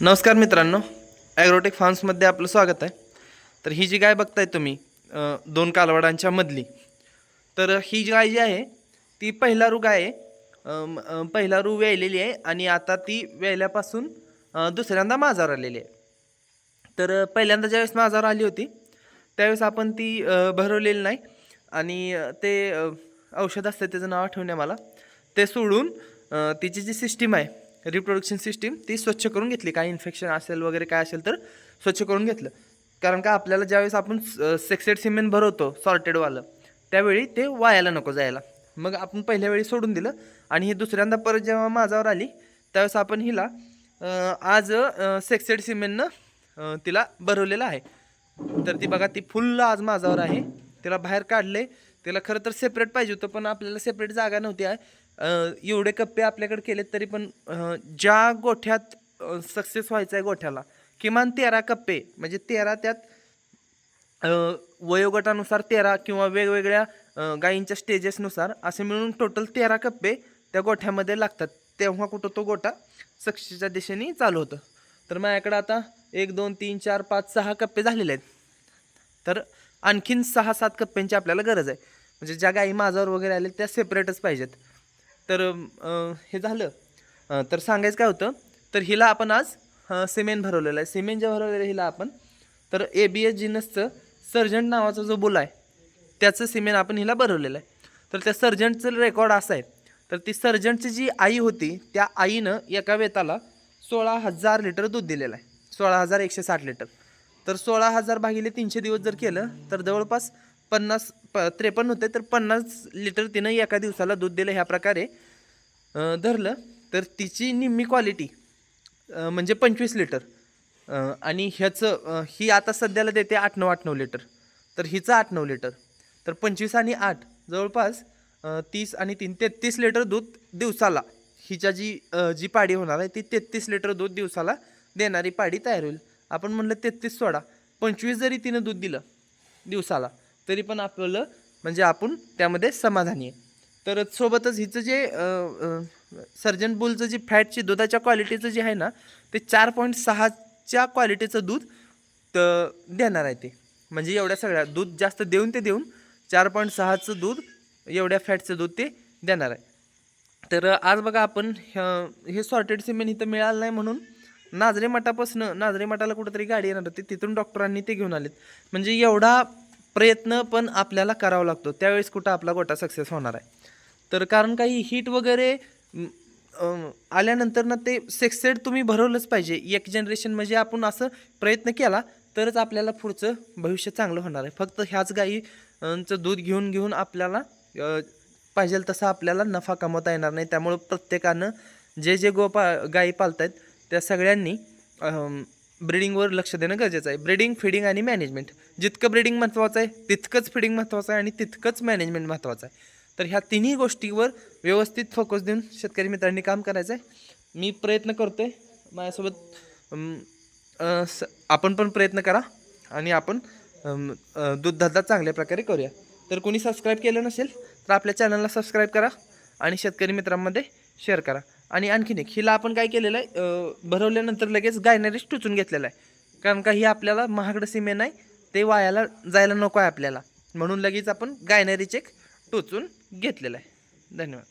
नमस्कार मित्रांनो ॲग्रोटेक फार्म्समध्ये आपलं स्वागत आहे. तर ही जी गाय बघताय तुम्ही दोन कालवडांच्या मधली तर ही जी गाय जी आहे ती पहिला रू गाय आहे. पहिला रू वेळलेली आहे आणि आता ती वेळल्यापासून दुसऱ्यांदा माझावर आलेली आहे. तर पहिल्यांदा ज्यावेळेस माझावर आली होती त्यावेळेस आपण ती भरवलेली नाही. आणि ते औषध असतं त्याचं नाव आठवणे मला. ते सोडून तिची जी सिस्टीम आहे रिप्रोडक्शन सिस्टीम ती स्वच्छ करून घेतली. काय इन्फेक्शन असेल वगैरे काय असेल तर स्वच्छ करून घेतलं. कारण का आपल्याला ज्यावेळेस आपण सेक्सेड सिमेंट भरवतो सॉर्टेडवालं त्यावेळी ते वायाला नको जायला. मग आपण पहिल्या वेळी सोडून दिलं आणि हे दुसऱ्यांदा परत जेव्हा माझ्यावर आली त्यावेळेस आपण हिला आज सेक्सेड सिमेंटनं तिला भरवलेलं आहे. तर ती बघा ती फुल आज माझ्यावर आहे. तिला बाहेर काढले तिला खरं तर सेपरेट पाहिजे होतं पण आपल्याला सेपरेट जागा नव्हती आहे. एवढे कप्पे आपल्याकडे केलेत तरी पण ज्या गोठ्यात सक्सेस व्हायचं आहे गोठ्याला किमान तेरा कप्पे म्हणजे तेरा त्यात वयोगटानुसार तेरा किंवा वेगवेगळ्या गायींच्या स्टेजेसनुसार असे मिळून टोटल तेरा कप्पे त्या गोठ्यामध्ये लागतात. तेव्हा कुठं तो गोठा सक्सेसच्या दिशेने चालू होतं. तर माझ्याकडं आता एक दोन तीन चार पाच सहा कप्पे झालेले आहेत. तर आणखीन सहा सात कप्प्यांची आपल्याला गरज आहे. म्हणजे ज्या गायी माझ्यावर वगैरे आले त्या सेपरेटच पाहिजेत. तर हे झालं. तर सांगायचं काय होतं? तर हिला आपण आज सिमेंट भरवलेलं आहे. सिमेंट जे भरवलेलं आहे हिला आपण. तर ए बी एस जिनसचं सर्जंट नावाचा जो बुल आहे त्याचं सिमेंट आपण हिला भरवलेलं आहे. तर त्या सर्जंटचं रेकॉर्ड असं आहे. तर ती सर्जंटची जी आई होती त्या आईनं एका वेताला सोळा हजार लिटर दूध दिलेलं आहे. सोळा हजार एकशे साठ लिटर. तर सोळा हजार भागिले तीनशे दिवस जर केलं तर जवळपास पन्नास प त्रेपन्न होते तर पन्नास लिटर तिनं एका दिवसाला दूध दिलं ह्या प्रकारे धरलं. तर तिची निम्मी क्वालिटी म्हणजे पंचवीस लिटर. आणि ह्याचं ही आता सध्याला देते आठ नऊ आठ नऊ लिटर. तर हिचं आठ नऊ लिटर. तर पंचवीस आणि आठ जवळपास तीस आणि तीन तेहतीस लिटर दूध दिवसाला हिच्या जी जी पाडी होणार आहे ती तेहतीस लिटर दूध दिवसाला देणारी पाडी तयार होईल. आपण म्हणलं तेहतीस सोडा. पंचवीस जरी तिनं दूध दिलं दिवसाला तरी पण आपलं म्हणजे आपण त्यामध्ये समाधानी आहे. तर सोबतच हिचं जे सर्जन बुलचं जे फॅटची दुधाच्या क्वालिटीचं जे आहे ना ते चार पॉईंट सहाच्या क्वालिटीचं दूध त देणार आहे ते. म्हणजे एवढ्या सगळ्या दूध जास्त देऊन ते देऊन चार पॉईंट सहाचं दूध एवढ्या फॅटचं दूध ते देणार आहे. तर आज बघा आपण हे सॉर्टेड सिमेंट इथं मिळालं नाही म्हणून नाजरे मठापासनं नाजरे मठाला कुठंतरी गाडी येणार होती तिथून डॉक्टरांनी ते घेऊन आलेत. म्हणजे एवढा प्रयत्न पण आपल्याला करावा लागतो. त्यावेळेस कुठं आपला गोटा सक्सेस होणार आहे. तर कारण काही हीट वगैरे आल्यानंतर ना ते सेक्सेड तुम्ही भरवलंच पाहिजे. एक जनरेशन म्हणजे आपण असं प्रयत्न केला तरच आपल्याला पुढचं भविष्य चांगलं होणार आहे. फक्त ह्याच गाईचं दूध घेऊन घेऊन आपल्याला पाहिजेल पाहिजे तसं आपल्याला नफा कमवता येणार नाही. त्यामुळं प्रत्येकानं जे जे गोपा गायी आहेत त्या सगळ्यांनी ब्रिडिंगवर लक्ष देणं गरजेचं आहे. ब्रिडिंग फिडिंग आणि मॅनेजमेंट जितकं ब्रिडिंग महत्त्वाचं आहे तितकंच फिडिंग महत्त्वाचं आहे आणि तितकंच मॅनेजमेंट महत्त्वाचं आहे. तर ह्या तिन्ही गोष्टीवर व्यवस्थित फोकस देऊन शेतकरी मित्रांनी काम करायचं आहे. मी प्रयत्न करतो आहे माझ्यासोबत स- आपण पण प्रयत्न करा आणि आपण दूध धंदा चांगल्या प्रकारे करूया. तर कोणी सबस्क्राईब केलं नसेल तर आपल्या चॅनलला सबस्क्राईब करा आणि शेतकरी मित्रांमध्ये शेअर करा. आणि आणखीन एक हिला आपण काय केलेलं आहे भरवल्यानंतर लगेच गायनरीच टुचून घेतलेलं आहे. कारण का ही आपल्याला महागडं सिमेंट आहे ते वायाला जायला नको आहे आपल्याला. म्हणून लगेच आपण गायनरी चेक टोचून घेतलेलं आहे. धन्यवाद.